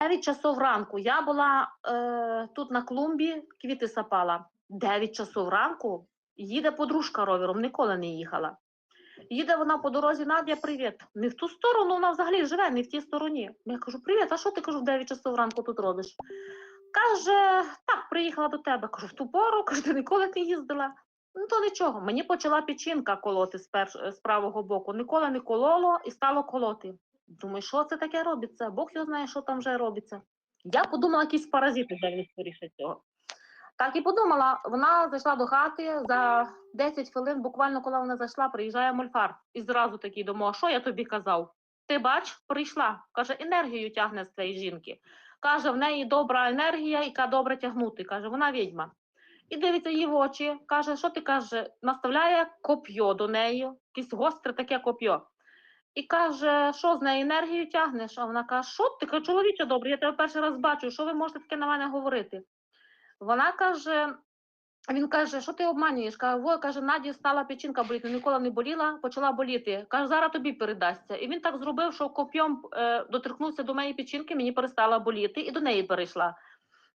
9 часов ранку. Я була е, тут на клумбі, квіти сапала. 9 часов ранку їде подружка ровером, ніколи не їхала. Їде вона по дорозі, Надя, привіт. Не в ту сторону, вона взагалі живе, не в тій стороні. Я кажу, привіт, а що ти кажу, в 9 часов ранку тут робиш? Каже, так, приїхала до тебе. Кажу, в ту пору, кажу, ти ніколи не їздила. Ну то нічого. Мені почала печінка колоти з, перш... з правого боку. Ніколи не кололо і стало колоти. Думаю, що це таке робиться? Бог його знає, що там вже робиться. Я подумала, якісь паразити взагалі скоріше цього. Так і подумала, вона зайшла до хати за 10 хвилин, буквально коли вона зайшла, приїжджає мольфар. І зразу такий думав, що я тобі казав? Ти бач, прийшла. Каже, енергію тягне з твоєї жінки. Каже, в неї добра енергія, яка добре тягнути. Каже, вона відьма. І дивиться її в очі, каже, що ти каже, наставляє коп'є до неї, якесь гостре таке коп'є. І каже, що з неї енергію тягнеш? А вона каже, що ти каже, чоловіче добре, я тебе перший раз бачу, що ви можете таке на мене говорити? Вона каже, він каже, що ти обманюєш? Каже, во, каже, Наді стала печінка боліти, ніколи не боліла, почала боліти. Каже, зараз тобі передасться. І він так зробив, що коп'єм е, доторкнувся до моєї печінки, мені перестала боліти, і до неї перейшла.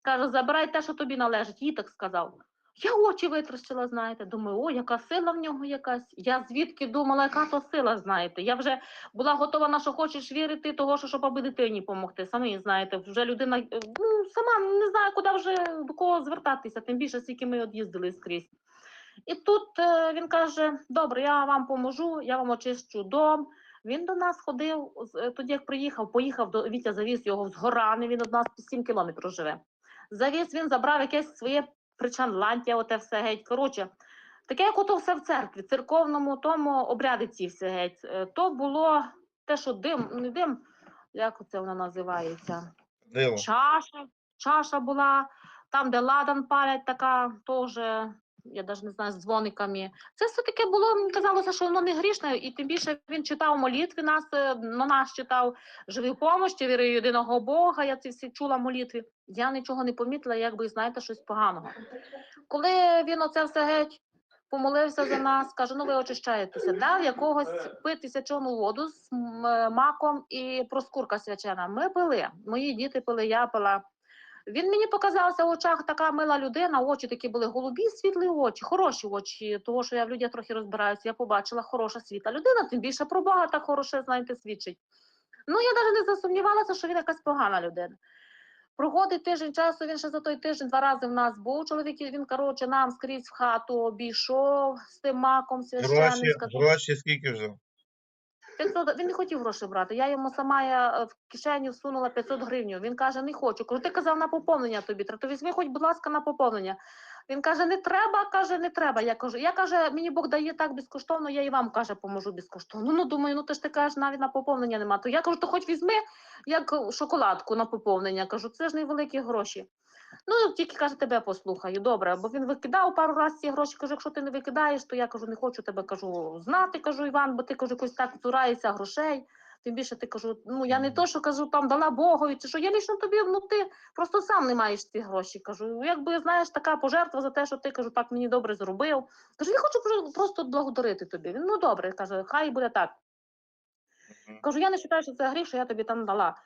Каже, забирай те, що тобі належить, їй так сказав. Я очі витрощила, знаєте. Думаю, о, яка сила в нього якась. Я звідки думала, яка то сила, знаєте. Я вже була готова на що хочеш вірити, того, що щоб аби дитині допомогти. Самі знаєте, вже людина е, ну, сама не знає, куди вже до кого звертатися, тим більше, скільки ми од'їздили скрізь. І тут е, він каже: Добре, я вам поможу, я вам очищу дом. Він до нас ходив е, тоді, як приїхав, поїхав до Вітя, завіз його з горани. Він від нас 7 кілометрів живе. Завіз він забрав якесь своє причанлантя, оте все геть. Коротше, таке, як ото все в церкві, церковному тому обряди ці все геть. Е, То було те, що дим, не дим, як це вона називається? Диво. Чаша, чаша була, там, де ладан палять, така теж, я навіть не знаю, з дзвониками. Це все таке було, мені казалося, що воно не грішне, і тим більше він читав молитви нас, е, на нас читав живі помощі, віри єдиного Бога, я ці всі чула молитви. Я нічого не помітила, якби, знаєте, щось поганого. Коли він оце все геть помолився за нас, каже, ну ви очищаєтеся, дав якогось пити сячену воду з е, маком і проскурка свячена. Ми пили, мої діти пили, я пила. Він мені показався в очах така мила людина, очі такі були голубі, світлі очі, хороші очі, того, що я в людях трохи розбираюся, я побачила хороша світла людина, тим більше про Бога так хороше, знаєте, свідчить. Ну, я навіть не засумнівалася, що він якась погана людина. Проходить тиждень часу, він ще за той тиждень два рази в нас був. Чоловік, він, коротше, нам скрізь в хату обійшов з тим маком священним. Гроші, гроші скільки вже? 500, він не хотів гроші брати. Я йому сама я, е, в кишеню всунула 500 гривень. Він каже, не хочу. Кажу, ти казав на поповнення тобі. То візьми, хоч, будь ласка, на поповнення. Він каже, не треба, каже, не треба. Я кажу, я каже, мені Бог дає так безкоштовно, я і вам каже, поможу безкоштовно. Ну, думаю, ну ти ж ти кажеш, навіть на поповнення нема. То я кажу, то хоч візьми як шоколадку на поповнення. Кажу, це ж невеликі гроші. Ну, тільки каже, тебе послухаю. Добре, бо він викидав пару разів ці гроші. Кажу, якщо ти не викидаєш, то я кажу, не хочу тебе кажу знати, кажу Іван, бо ти кажу, якось так цураєшся грошей. Тим більше ти кажу, ну я не то, що кажу, там дала Богові, чи що я лічно тобі, ну ти просто сам не маєш ці гроші. Кажу, якби знаєш, така пожертва за те, що ти кажу, так мені добре зробив. Кажу, я хочу просто благодарити тобі. Він ну добре, каже, хай буде так. Кажу, я не вважаю, що це гріх, що я тобі там дала.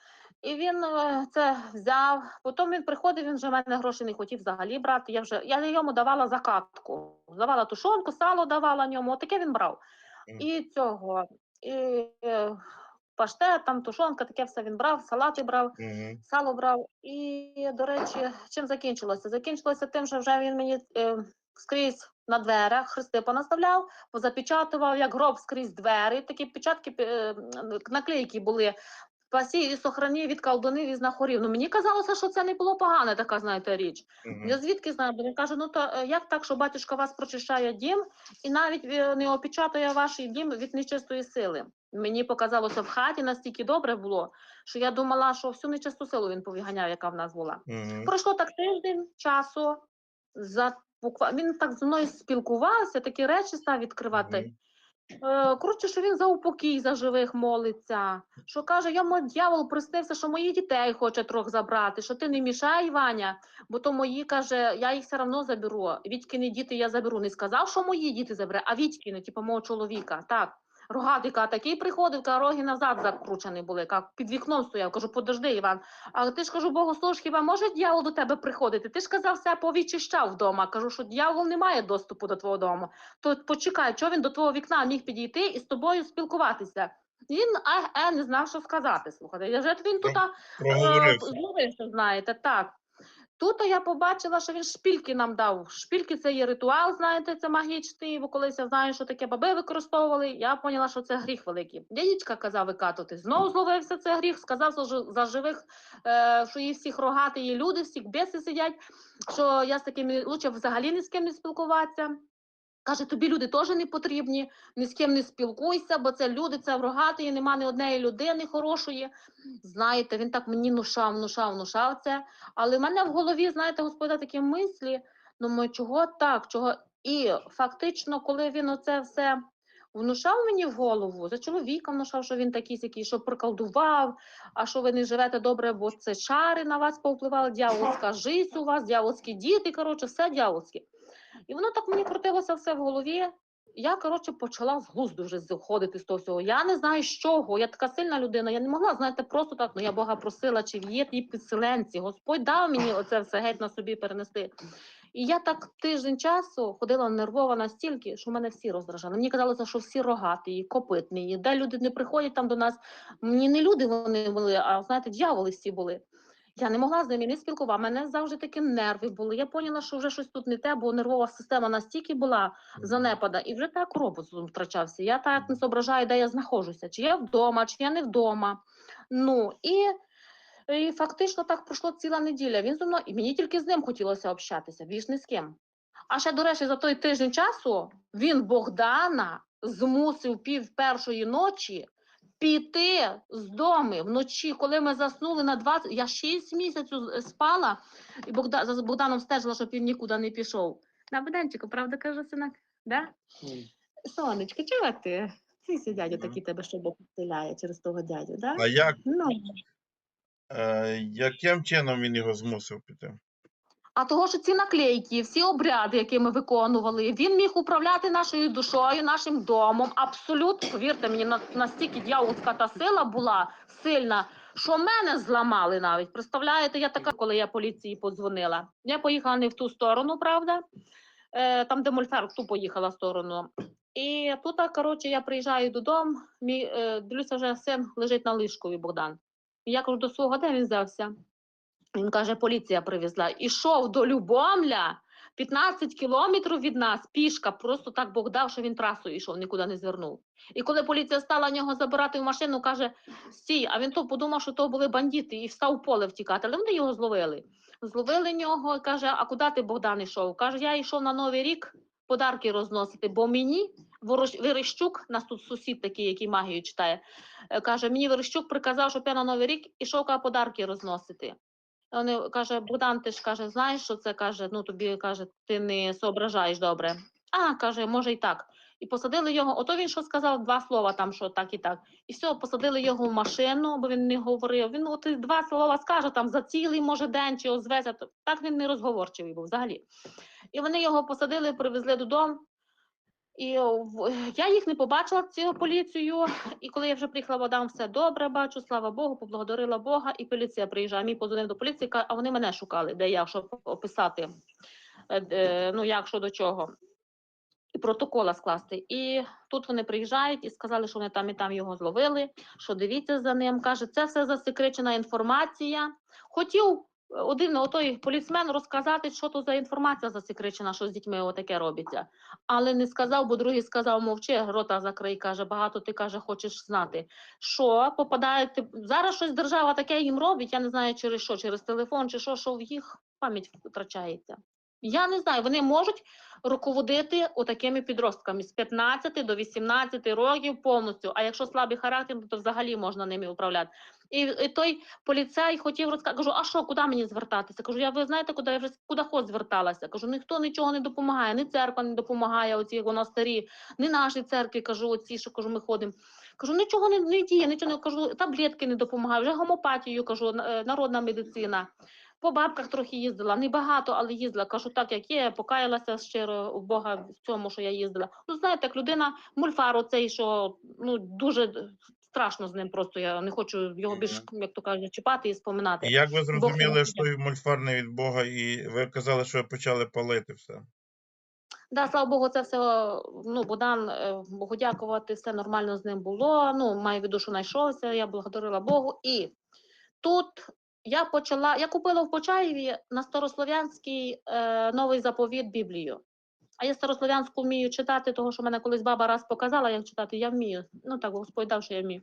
І він е, це взяв. Потім він приходив, він вже в мене гроші не хотів взагалі брати. Я вже я йому давала закатку. Давала тушонку, сало давала ньому. Отаке він брав. І цього. І, е, паштет, там тушонка, таке все він брав, салати брав, Мгм. сало брав. І, до речі, чим закінчилося? Закінчилося тим, що вже він мені е, скрізь на дверях хрести понаставляв, позапечатував, як гроб скрізь двері. Такі печатки, е, наклейки були. Пасі і сохрані від колдунів і знахорів. Ну мені казалося, що це не було погана така, знаєте, річ. Мгм. Я звідки знаю? Бо він каже, ну то е, як так, що батюшка вас прочищає дім і навіть е, не опечатує ваш дім від нечистої сили. Мені показалося в хаті настільки добре було, що я думала, що всю нечисту силу він повиганяв, яка в нас була. Мгм. Пройшло так тиждень часу. За буква... Він так зі мною спілкувався, такі речі став відкривати. Е, коротше, що він за упокій за живих молиться. Що каже, я дьявол приснився, що моїх дітей хоче трохи забрати, що ти не мішай, Ваня, бо то мої каже, я їх все одно заберу. Вітькіни діти я заберу. Не сказав, що мої діти забере, а Вітькіни, типу мого чоловіка. Так. Рогатий каже, такий приходив, каже, роги назад закручені були, каже, під вікном стояв. Кажу, подожди, Іван. А ти ж кажу, Богослуж, хіба може дьявол до тебе приходити? Ти ж казав, все повідчищав вдома. Кажу, що дьявол не має доступу до твого дому. То почекай, що він до твого вікна міг підійти і з тобою спілкуватися. Він а, е, не знав, що сказати. Слухайте, я вже він тут а. Зловився, знаєте, так. Тут я побачила, що він шпільки нам дав. Шпільки це є ритуал, знаєте, це магічний, бо колись я знаю, що таке баби використовували. Я поняла, що це гріх великий. Дядічка казав викатувати. Знову зловився це гріх, сказав що за живих, е, що їх всіх рогати є люди, всіх біси сидять, що я з такими лучше взагалі ні з ким не спілкуватися. Каже, тобі люди теж не потрібні, ні з ким не спілкуйся, бо це люди, це рогатої, нема ні однієї людини хорошої. Знаєте, він так мені внушав, внушав, внушав це. Але в мене в голові, знаєте, господа, такі мислі, думаю, чого так, чого. І фактично, коли він оце все внушав мені в голову, за чоловіка внушав, що він такий сякий, що приколдував, а що ви не живете добре, бо це чари на вас повпливали, дьяволська жизнь у вас, дьяволські діти, коротше, все дьяволське. І воно так мені крутилося все в голові. Я, коротше, почала з глузду вже заходити з того всього. Я не знаю, з чого. Я така сильна людина. Я не могла, знаєте, просто так. Ну я Бога просила, чи є ті підселенці. Господь дав мені оце все геть на собі перенести. І я так тиждень часу ходила нервова настільки, що мене всі роздражали. Мені казалося, що всі рогаті, копитні. Де люди не приходять там до нас. Мені не люди вони були, а знаєте, дьяволи всі були. Я не могла з ними не спілкуватися. Мене завжди такі нерви були. Я поняла, що вже щось тут не те, бо нервова система настільки була занепада, і вже так робот втрачався. Я так не зображаю, де я знаходжуся, чи я вдома, чи я не вдома. Ну і, і фактично так пройшло ціла неділя. Він зі мною, і мені тільки з ним хотілося общатися, більш ні з ким. А ще, до речі, за той тиждень часу він Богдана змусив пів першої ночі піти з дому вночі, коли ми заснули на 20, я 6 місяців спала, і Богда, за Богданом стежила, щоб він нікуди не пішов. На Богданчику, правда, каже синок? Да? Сонечко, чого ти? Ці сі дядю Мгм. такий тебе, що Бог підселяє через того дядю, да? А як, Ну. е, яким чином він його змусив піти? А того, що ці наклейки, всі обряди, які ми виконували, він міг управляти нашою душою, нашим домом. Абсолютно, повірте мені, настільки дьяволська та сила була сильна, що мене зламали навіть. Представляєте, я така, коли я поліції подзвонила. Я поїхала не в ту сторону, правда? Е, там, де мольфар, в ту поїхала сторону. І тут, коротше, я приїжджаю додому, мій, е, дивлюся, вже син лежить на ліжкові Богдан. І я кажу до свого, де він взявся? Він каже, поліція привезла. Ішов до Любомля 15 кілометрів від нас, пішка, просто так Бог дав, що він трасою йшов, нікуди не звернув. І коли поліція стала нього забирати в машину, каже: стій, а він то подумав, що то були бандити, і став в поле втікати. Але вони його зловили. Зловили нього і каже: А куди ти Богдан йшов? Каже, я йшов на Новий рік подарки розносити, бо мені Верещук, нас тут сусід такий, який магію читає, е, каже, мені Верещук приказав, щоб я на Новий рік ішов подарки розносити. Вони каже, Богдан, ти ж каже, знаєш, що це каже, ну тобі каже, ти не соображаєш добре. А, каже, може і так. І посадили його. Ото він що сказав два слова там, що так і так. І все, посадили його в машину, бо він не говорив. Він от два слова скаже там за цілий, може, день чи озветься. Так він не розговорчивий був взагалі. І вони його посадили, привезли додому. І я їх не побачила цю поліцію. І коли я вже приїхала в Адам, все добре бачу, слава Богу, поблагодарила Бога, і поліція приїжджає. Мій позвонив до поліції, а вони мене шукали, де я, щоб описати, е, ну як що до чого. І протокола скласти. І тут вони приїжджають і сказали, що вони там і там його зловили, що дивіться за ним. Каже, це все засекречена інформація. Хотів е, один отой поліцмен розказати, що то за інформація засекречена, що з дітьми отаке робиться. Але не сказав, бо другий сказав, мовчи, рота закрий, каже, багато ти каже, хочеш знати. Що попадають ти... зараз щось держава таке їм робить, я не знаю через що, через телефон чи що, що в їх пам'ять втрачається. Я не знаю, вони можуть руководити отакими підростками з 15 до 18 років повністю. А якщо слабий характер, то взагалі можна ними управляти. І, і той поліцай хотів розказати, кажу, а що, куди мені звертатися? Кажу, я ви знаєте, куди я вже куди хоч зверталася? Кажу, ніхто нічого не допомагає, ні церква не допомагає, оці вона старі, ні наші церкви, кажу, оці, що кажу, ми ходимо. Кажу, нічого не, не діє, нічого не кажу, таблетки не допомагають, вже гомопатію кажу, е, народна медицина. По бабках трохи їздила, не багато, але їздила. Кажу, так як є, покаялася щиро у Бога в цьому, що я їздила. Ну, знаєте, як людина, мульфар оцей, що ну дуже страшно з ним просто. Я не хочу його більш, як то кажуть, чіпати і споминати. Як ви зрозуміли, не що мульфар не від Бога, і ви казали, що ви почали палити все? Да, слава Богу, це все, ну, Богдан, е, Богу дякувати, все нормально з ним було. Ну, маю в виду, що знайшовся, я благодарила Богу. І тут я почала, я купила в Почаєві на старослов'янський е, новий заповіт Біблію. А я старослов'янську вмію читати, того, що мене колись баба раз показала, як читати, я вмію. Ну так, Господь дав, що я вмію.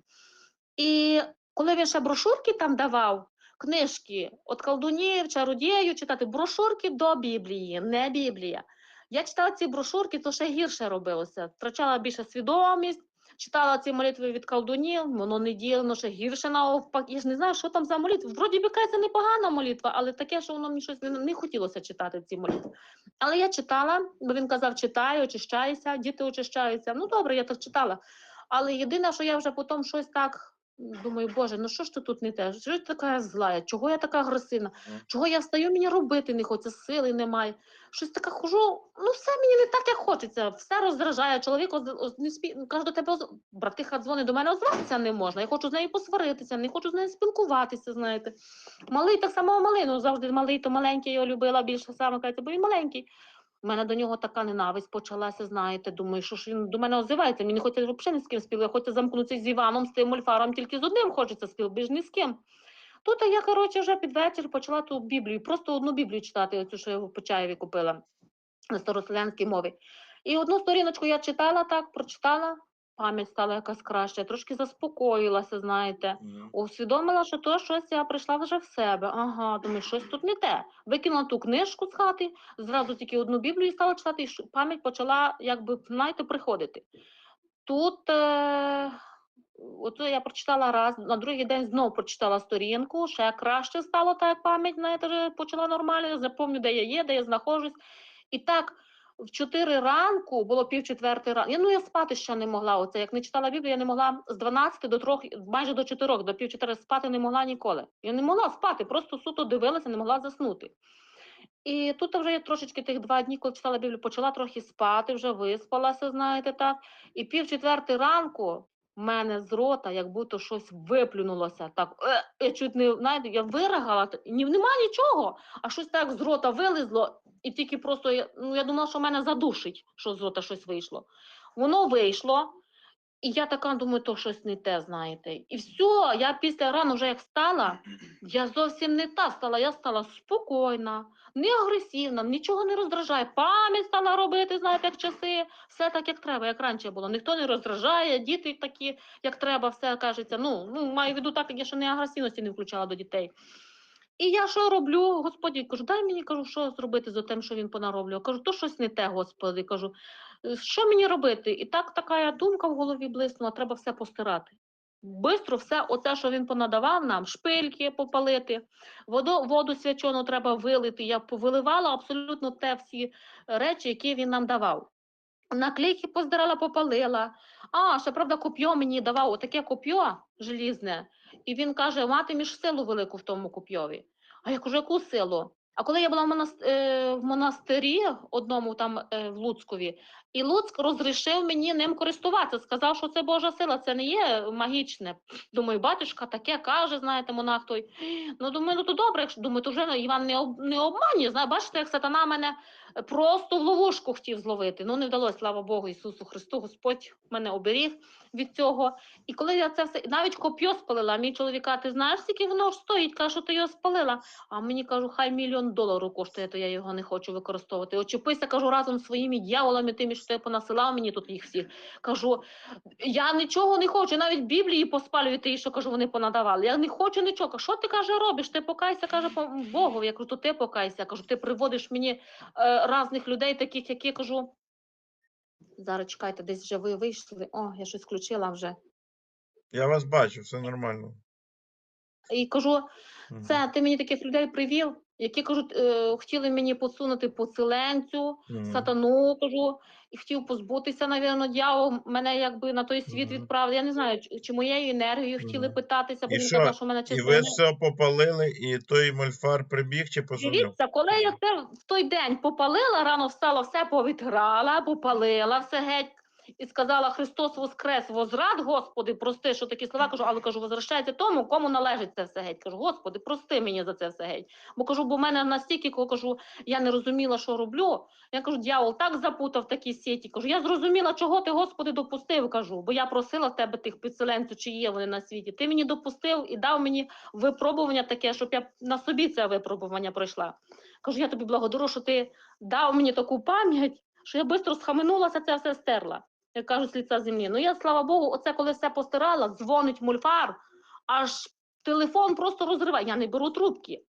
І коли він ще брошурки там давав, книжки від колдунів, чародіїв, читати брошурки до Біблії, не Біблія. Я читала ці брошурки, то ще гірше робилося. Втрачала більше свідомість, читала ці молитви від колдунів, воно не діяло ще гірше навпаки. Я ж не знаю, що там за молитва. Вроді би каже, це непогана молитва, але таке, що воно мені щось не, не хотілося читати ці молитви. Але я читала, бо він казав, читай, очищайся, діти очищаються. Ну добре, я так читала. Але єдине, що я вже потім щось так думаю, Боже, ну що ж ти тут не те? Що ж така зла? Чого я така агресивна? Чого я встаю, мені робити не хочеться, сили немає. Щось така хожу, ну все мені не так, як хочеться, все роздражає. Чоловік оз- оз- не спі... каже до тебе, оз- братиха дзвонить до мене, озватися не можна. Я хочу з нею посваритися, не хочу з нею спілкуватися, знаєте. Малий так само малий, ну завжди малий, то маленький його любила більше саме, кажеться, бо він маленький. У мене до нього така ненависть почалася, знаєте. Думаю, що ж він до мене озивається. Мені не хочеться взагалі з ким спілкуватися, хочеться замкнутися з Іваном, з тим мольфаром, тільки з одним хочеться спілкуватися, більш ні з ким. Тут я, коротше, вже під вечір почала ту Біблію, просто одну Біблію читати, оцю, що я в Почаєві купила на староселянській мові. І одну сторіночку я читала так, прочитала, пам'ять стала якась краща, трошки заспокоїлася, знаєте. Усвідомила, що то щось я прийшла вже в себе. Ага, думаю, щось тут не те. Викинула ту книжку з хати, зразу тільки одну Біблію стала читати, і ш- пам'ять почала, якби, знаєте, приходити. Тут е, оце я прочитала раз, на другий день знову прочитала сторінку, ще краще стало так, пам'ять, знаєте, вже почала нормально, я запам'ятаю, де я є, де я знаходжусь. І так, в 4 ранку, було пів четвертий ранку. Я, ну, я спати ще не могла. Оце, як не читала Біблію, я не могла з 12 до 3, майже до 4, до пів 4 спати не могла ніколи. Я не могла спати, просто суто дивилася, не могла заснути. І тут вже я трошечки тих два дні, коли читала Біблію, почала трохи спати, вже виспалася, знаєте, так. І пів четвертий ранку в мене з рота, як будто щось виплюнулося. Так, е, я чуть не, знаєте, я вирагала, ні, нема нічого, а щось так з рота вилизло, і тільки просто, ну, я думала, що мене задушить, що з рота щось вийшло. Воно вийшло, і я така думаю, то щось не те, знаєте. І все, я після рано вже як встала, я зовсім не та стала, я стала спокійна, не агресивна, нічого не роздражає. Пам'ять стала робити, знаєте, як часи, все так, як треба, як раніше було. Ніхто не роздражає, діти такі, як треба, все кажеться. Ну, ну маю в виду так, як я ще не агресивності не включала до дітей. І я що роблю, Господі, кажу, дай мені кажу, що зробити за тим, що він понароблював. Кажу, то щось не те, Господи. Кажу, «Е, що мені робити? І так така думка в голові блиснула, треба все постирати. Бистро все, оце, що він понадавав нам, шпильки попалити, воду, воду свячену треба вилити. Я повиливала абсолютно те всі речі, які він нам давав. Наклейки поздирала, попалила. А, ще правда, коп'йо мені давав, отаке коп'йо желізне. І він каже: матимеш силу велику в тому коп'йові. А я кажу, яку силу? А коли я була в, монас- е, в монастирі одному там е, в Луцькові, і Луцьк розрішив мені ним користуватися, сказав, що це Божа сила, це не є магічне. Думаю, батюшка таке каже, знаєте, монах той. Ну, думаю, ну то добре, якщо думаю, то вже Іван не, об, не обманює. Знає, бачите, як сатана мене просто в ловушку хотів зловити. Ну, не вдалося, слава Богу, Ісусу Христу, Господь мене оберіг від цього. І коли я це все, навіть коп'ю спалила, мій чоловік, каже, ти знаєш, скільки воно стоїть? Каже, що ти його спалила. А мені кажу, хай мільйон доларів коштує, то я його не хочу використовувати. Очепися, кажу, разом з своїми дьяволами, тими, що ти понасилав мені тут їх всіх. Кажу, я нічого не хочу, навіть Біблії поспалюю ті, що кажу, вони понадавали. Я не хочу нічого. Що ти каже, робиш? Ти покайся, каже, Богу. Я кажу, то ти покайся. Кажу, ти приводиш мені е, різних людей, таких, які кажу. Зараз чекайте, десь вже ви вийшли. О, я щось включила вже. Я вас бачу, все нормально. І кажу, Це ти мені таких людей привів, які кажуть, е, хотіли мені посунути поселенцю, сатану, кажу, і хотів позбутися, навірно, дьявол мене якби на той світ відправив. Я не знаю, чи- чи моєю енергією хотіли питатися, бо І він що? казав, що в мене І ви все попалили, і той мольфар прибіг чи позвонив? Дивіться, коли я це в той день попалила, рано встала, все повітрала, попалила все геть. І сказала Христос Воскрес, возрад, Господи, прости, що такі слова кажу, але кажу, возвращається тому, кому належить це все геть. Кажу, Господи, прости мені за це все геть. Бо кажу, бо в мене настільки, коли кажу, я не розуміла, що роблю. Я кажу, дьявол так запутав в такій сіті. Кажу, я зрозуміла, чого ти, Господи, допустив. Кажу, бо я просила тебе тих підселенців, чи є вони на світі. Ти мені допустив і дав мені випробування таке, щоб я на собі це випробування пройшла. Кажу, я тобі благодарю, що ти дав мені таку пам'ять, що я швидко схаменулася, це все стерла. Як кажуть, з лиця землі. Ну я, слава Богу, оце коли все постирала, дзвонить мульфар, аж телефон просто розриває. Я не беру трубки.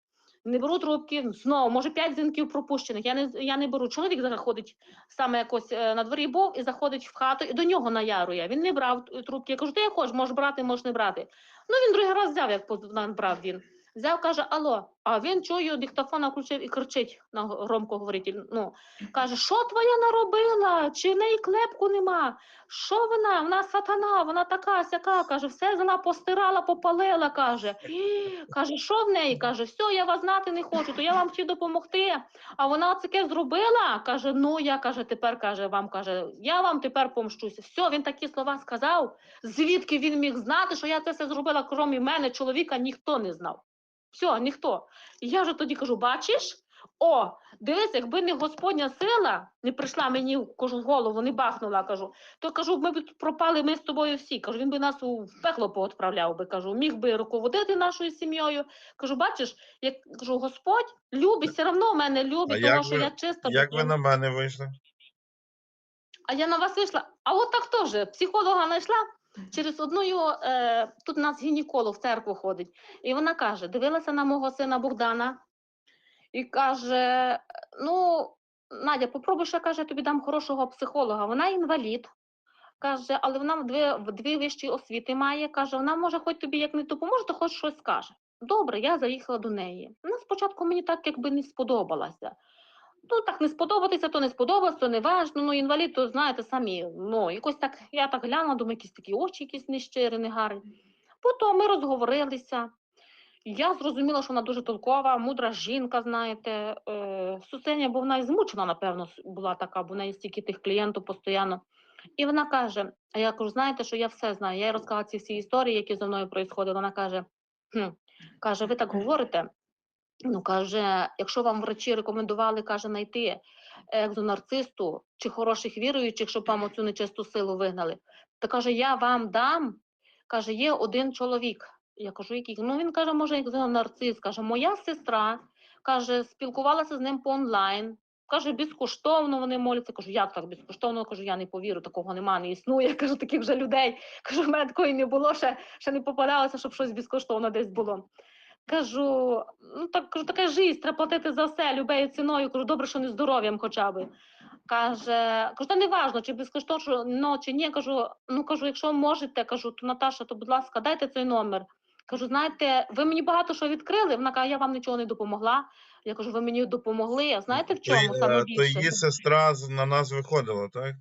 Не беру трубки, знову, може, п'ять дзвінків пропущених. Я не, я не беру. Чоловік зараз ходить саме якось е, на дворі був і заходить в хату, і до нього наярує. Він не брав е, трубки. Я кажу, ти як хочеш, можеш брати, можеш не брати. Ну він другий раз взяв, як брав він. Взяв, каже, алло, а він чую, диктофон включив і кричить на громкоговоритель. Ну, каже, що твоя наробила? Чи в неї клепку нема? Що вона? Вона сатана, вона така сяка. Каже, все вона постирала, попалила. Каже, каже, що в неї? Каже, все, я вас знати не хочу, то я вам хотів допомогти. А вона таке зробила. Каже, ну я каже, тепер каже, вам каже, я вам тепер помщуся. Все, він такі слова сказав. Звідки він міг знати, що я це все зробила, крім мене, чоловіка, ніхто не знав. Все, ніхто. І я вже тоді кажу: бачиш? О, дивись, якби не Господня сила не прийшла мені кажу, в голову, не бахнула, кажу, то кажу, ми б пропали ми з тобою всі. Кажу, він би нас у пекло поотправляв би, кажу, міг би руководити нашою сім'єю. Кажу, бачиш, як кажу, Господь любить, все одно мене любить, тому що ви- я чиста. Як ви на мене вийшли? А я на вас вийшла. А от так теж психолога знайшла. Через одну його, е, тут у нас гінеколог в церкву ходить, і вона каже: дивилася на мого сина Богдана і каже: Ну, Надя, попробуй ще каже, тобі дам хорошого психолога. Вона інвалід. Каже, але вона дві, дві вищі освіти має. Каже, вона може хоч тобі як не допоможе, то хоч щось скаже. Добре, я заїхала до неї. Вона спочатку мені так якби не сподобалася. Ну, так не сподобатися, то не сподобалось, то не важно. Ну, інвалід, то знаєте, самі. Ну, якось так, я так глянула, думаю, якісь такі очі, якісь нещирі, негарні. Потім ми розговорилися. Я зрозуміла, що вона дуже толкова, мудра жінка, знаєте, е, Сусеня, бо вона і змучена, напевно, була така, бо в неї стільки тих клієнтів постійно. І вона каже: а я кажу, знаєте, що я все знаю. Я їй розказала ці всі історії, які зі мною происходили. Вона каже: хм, каже, ви так говорите. Ну, каже, якщо вам врачі рекомендували, каже, знайти екзонарцисту чи хороших віруючих, щоб вам оцю нечисту силу вигнали, то каже, я вам дам. Каже, є один чоловік. Я кажу, який? Ну він каже, може, екзонарцист. Каже, моя сестра каже, спілкувалася з ним по онлайн. Каже, безкоштовно вони моляться. Кажу, як так безкоштовно? Кажу, я не повірю, такого нема, не існує. Кажу, таких вже людей. Кажу, в мене такої не було, ще, ще не попадалося, щоб щось безкоштовно десь було. Кажу, ну так кажу, така жизнь, треба платити за все любою ціною. Кажу, добре, що не здоров'ям хоча б. Каже, кажу, та не важно, чи безкоштовно, ну, чи ні. Кажу, ну кажу, якщо можете, кажу, то Наташа, то будь ласка, дайте цей номер. Кажу, знаєте, ви мені багато що відкрили. Вона каже, я вам нічого не допомогла. Я кажу, ви мені допомогли. А знаєте в чому саме е, то її сестра на нас виходила, так?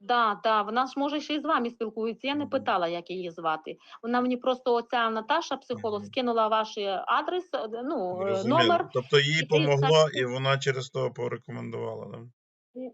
Да, да, вона ж може ще й з вами спілкується. Я не питала, як її звати. Вона мені просто оця Наташа, психолог, Мгм. скинула ваш адрес, е, ну е, Зрозуміло. номер. Тобто їй і ти помогло, і вона через того порекомендувала. Да?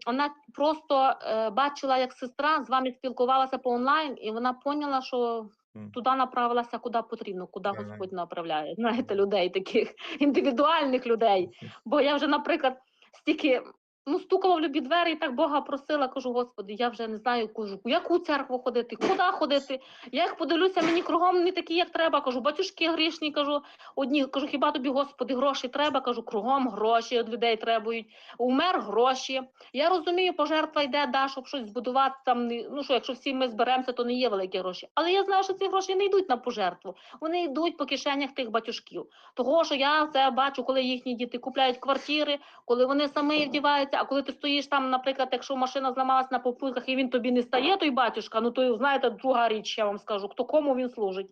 Вона просто е, бачила, як сестра з вами спілкувалася по онлайн, і вона поняла, що Мгм. туди направилася куди потрібно, куди Ага. Господь направляє. Знаєте, людей таких індивідуальних людей. Бо я вже, наприклад, стільки ну, стукала в любі двері і так Бога просила, кажу, Господи, я вже не знаю, кажу, яку церкву ходити, куди ходити. Я їх подивлюся, мені кругом не такі, як треба. Кажу, батюшки грішні, кажу, одні, кажу, хіба тобі, Господи, гроші треба? Кажу, кругом гроші від людей требують. Умер гроші. Я розумію, пожертва йде, да, щоб щось збудувати там. Ну що, якщо всі ми зберемося, то не є великі гроші. Але я знаю, що ці гроші не йдуть на пожертву. Вони йдуть по кишенях тих батюшків. Того, що я це бачу, коли їхні діти купляють квартири, коли вони самі вдіваються, а коли ти стоїш там, наприклад, якщо машина зламалась на попутках і він тобі не стає, той батюшка, ну то знаєте, друга річ, я вам скажу, хто кому він служить.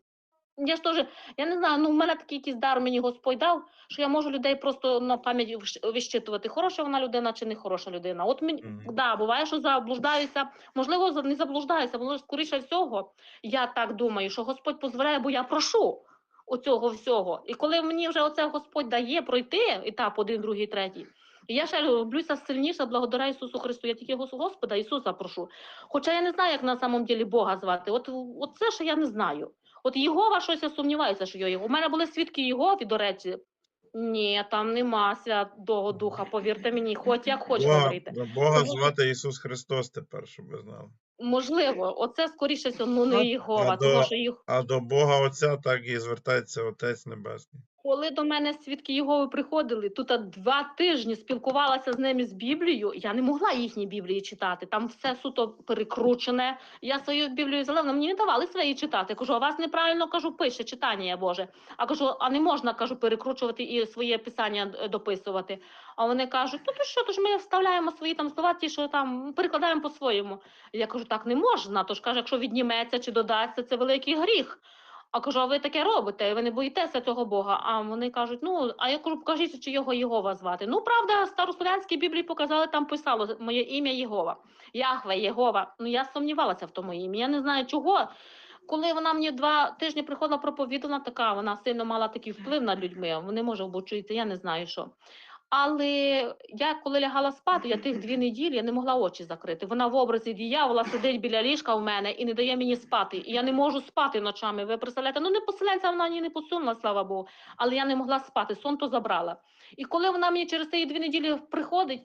Я ж теж, я не знаю, ну в мене такий якийсь дар мені Господь дав, що я можу людей просто на пам'ять вищитувати, хороша вона людина чи не хороша людина. От мені, Мгм. да, буває, що заблуждаюся, можливо, не заблуждаюся, можливо, скоріше всього, я так думаю, що Господь дозволяє, бо я прошу оцього всього. І коли мені вже оце Господь дає пройти етап один, другий, третій, і я ще роблюся сильніше благодаря Ісусу Христу. Я тільки Господа Ісуса прошу. Хоча я не знаю, як на самом ділі Бога звати. От, от це ще я не знаю. От Єгова щось я сумніваюся, що його. У мене були свідки Єгові, до речі. Ні, там нема Святого Духа, повірте мені, хоч як хоч говорити. Бога Тому- звати Ісус Христос тепер, щоб ви знали. Можливо, оце скоріше ну не Єгова, а тому до- що їх. А до Бога Отця так і звертається Отець Небесний. Коли до мене свідки Єгови приходили, тут два тижні спілкувалася з ними з Біблією, я не могла їхні Біблії читати. Там все суто перекручене. Я свою Біблію взяла, вони мені не давали свої читати. Кажу, а вас неправильно кажу, пише читання Боже. А кажу, а не можна кажу, перекручувати і своє писання дописувати. А вони кажуть, ну то що, то ж ми вставляємо свої там слова, ті, що там перекладаємо по-своєму. Я кажу, так не можна. Тож каже, якщо відніметься чи додасться, це великий гріх. А кажу, а ви таке робите, ви не боїтеся цього Бога. А вони кажуть, ну, а я кажу, покажіть, чи його Єгова звати. Ну, правда, старослов'янській Біблії показали, там писало моє ім'я Єгова. Яхве, Єгова. Ну, я сумнівалася в тому ім'ї. Я не знаю чого. Коли вона мені два тижні приходила проповідувала, така вона сильно мала такий вплив над людьми. Вони може обучуються, я не знаю що. Але я коли лягала спати, я тих дві неділі я не могла очі закрити. Вона в образі діявола сидить біля ліжка в мене і не дає мені спати. І я не можу спати ночами. Ви представляєте? Ну не поселенця вона ні не посунула, слава Богу. Але я не могла спати, сон то забрала. І коли вона мені через ці дві неділі приходить,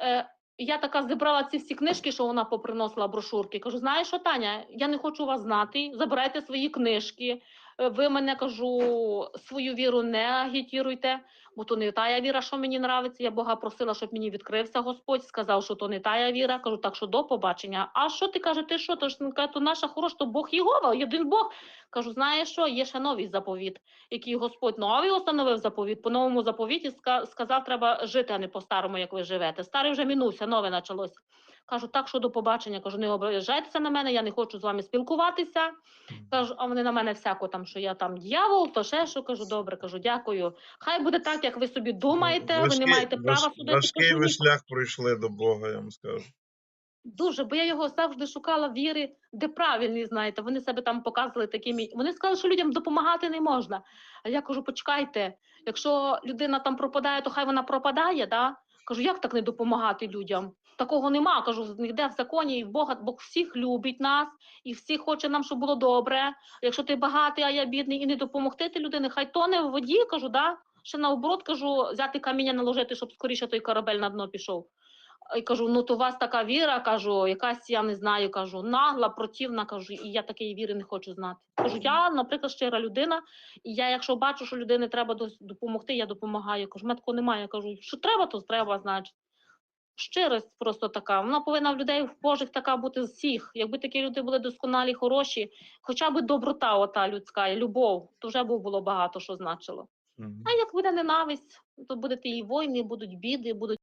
е, я така зібрала ці всі книжки, що вона поприносила брошурки. Кажу, знаєш що, Таня, я не хочу вас знати. Забирайте свої книжки. Ви мене кажу, свою віру не агітіруйте бо то не тая віра, що мені нравиться. Я Бога просила, щоб мені відкрився Господь, сказав, що то не тая віра. Кажу, так що до побачення. А що ти каже, ти що? То ж ну, то наша хороша, то Бог Єгова, один Бог. Кажу, знаєш що, є ще новий заповіт, який Господь новий установив заповіт. По новому заповіті ска- сказав, треба жити, а не по-старому, як ви живете. Старий вже минувся, нове почалося. Кажу, так що до побачення. Кажу, не ображайтеся на мене, я не хочу з вами спілкуватися. Кажу, а вони на мене всяко там, що я там дьявол, то ще що кажу, добре, кажу, дякую. Хай буде так, як ви собі думаєте, ви не маєте права важ- судити. Важкий ви шлях пройшли до Бога, я вам скажу. Дуже, бо я його завжди шукала віри, де правильні, знаєте. Вони себе там показували такими. Вони сказали, що людям допомагати не можна. А я кажу, почекайте, якщо людина там пропадає, то хай вона пропадає, да? Кажу, як так не допомагати людям? Такого нема. Кажу, ніде в законі, і в Бога, Бог всіх любить нас, і всіх хоче нам, щоб було добре. Якщо ти багатий, а я бідний, і не допомогти ти людини, хай тоне в воді, кажу, да? Ще наоборот, кажу, взяти каміння наложити, щоб скоріше той корабель на дно пішов. І кажу, ну то у вас така віра, кажу, якась я не знаю, кажу, нагла, противна, кажу, і я такої віри не хочу знати. Кажу, я, наприклад, щира людина, і я, якщо бачу, що людині треба допомогти, я допомагаю. Кажу, мене такого немає. Я кажу, що треба, то треба, значить. Щирість просто така. Вона повинна в людей в Божих така бути з всіх. Якби такі люди були досконалі, хороші, хоча б доброта, ота людська, любов, то вже б було багато що значило. А як буде ненависть, то будуть і війни, будуть біди, будуть.